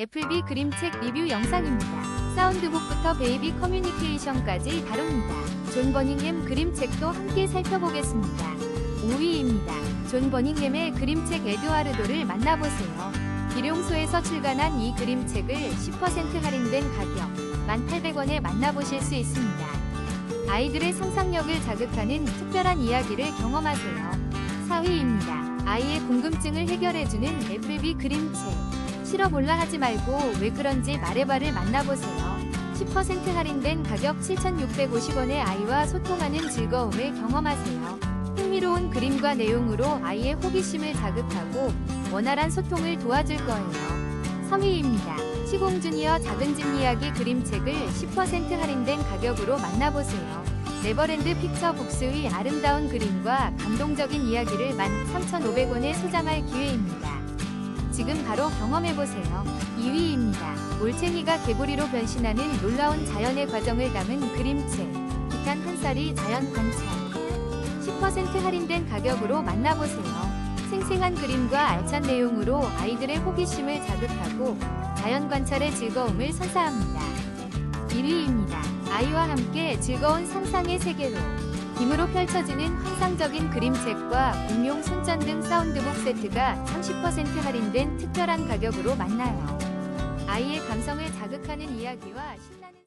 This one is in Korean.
애플비 그림책 리뷰 영상입니다. 사운드북부터 베이비 커뮤니케이션까지 다룹니다. 존 버닝햄 그림책도 함께 살펴보겠습니다. 5위입니다. 존 버닝햄의 그림책 에드와르도를 만나보세요. 비룡소에서 출간한 이 그림책을 10% 할인된 가격 1,800원에 만나보실 수 있습니다. 아이들의 상상력을 자극하는 특별한 이야기를 경험하세요. 4위입니다. 아이의 궁금증을 해결해주는 애플비 그림책. 싫어볼라 하지 말고 왜 그런지 말해봐를 만나보세요. 10% 할인된 가격 7,650원의 아이와 소통하는 즐거움을 경험하세요. 흥미로운 그림과 내용으로 아이의 호기심을 자극하고 원활한 소통을 도와줄 거예요. 3위입니다. 시공 주니어 작은 집 이야기 그림책을 10% 할인된 가격으로 만나보세요. 네버랜드 픽처 북스의 아름다운 그림과 감동적인 이야기를 13,500원에 소장할 기회입니다. 지금 바로 경험해보세요. 2위입니다. 올챙이가 개구리로 변신하는 놀라운 자연의 과정을 담은 그림책. 기탄 한 쌀이 자연 관찰. 10% 할인된 가격으로 만나보세요. 생생한 그림과 알찬 내용으로 아이들의 호기심을 자극하고 자연 관찰의 즐거움을 선사합니다. 1위입니다. 아이와 함께 즐거운 상상의 세계로 힘으로 펼쳐지는 환상적인 그림책과 공룡 손전등 사운드북 세트가 30% 할인된 특별한 가격으로 만나요. 아이의 감성을 자극하는 이야기와 신나는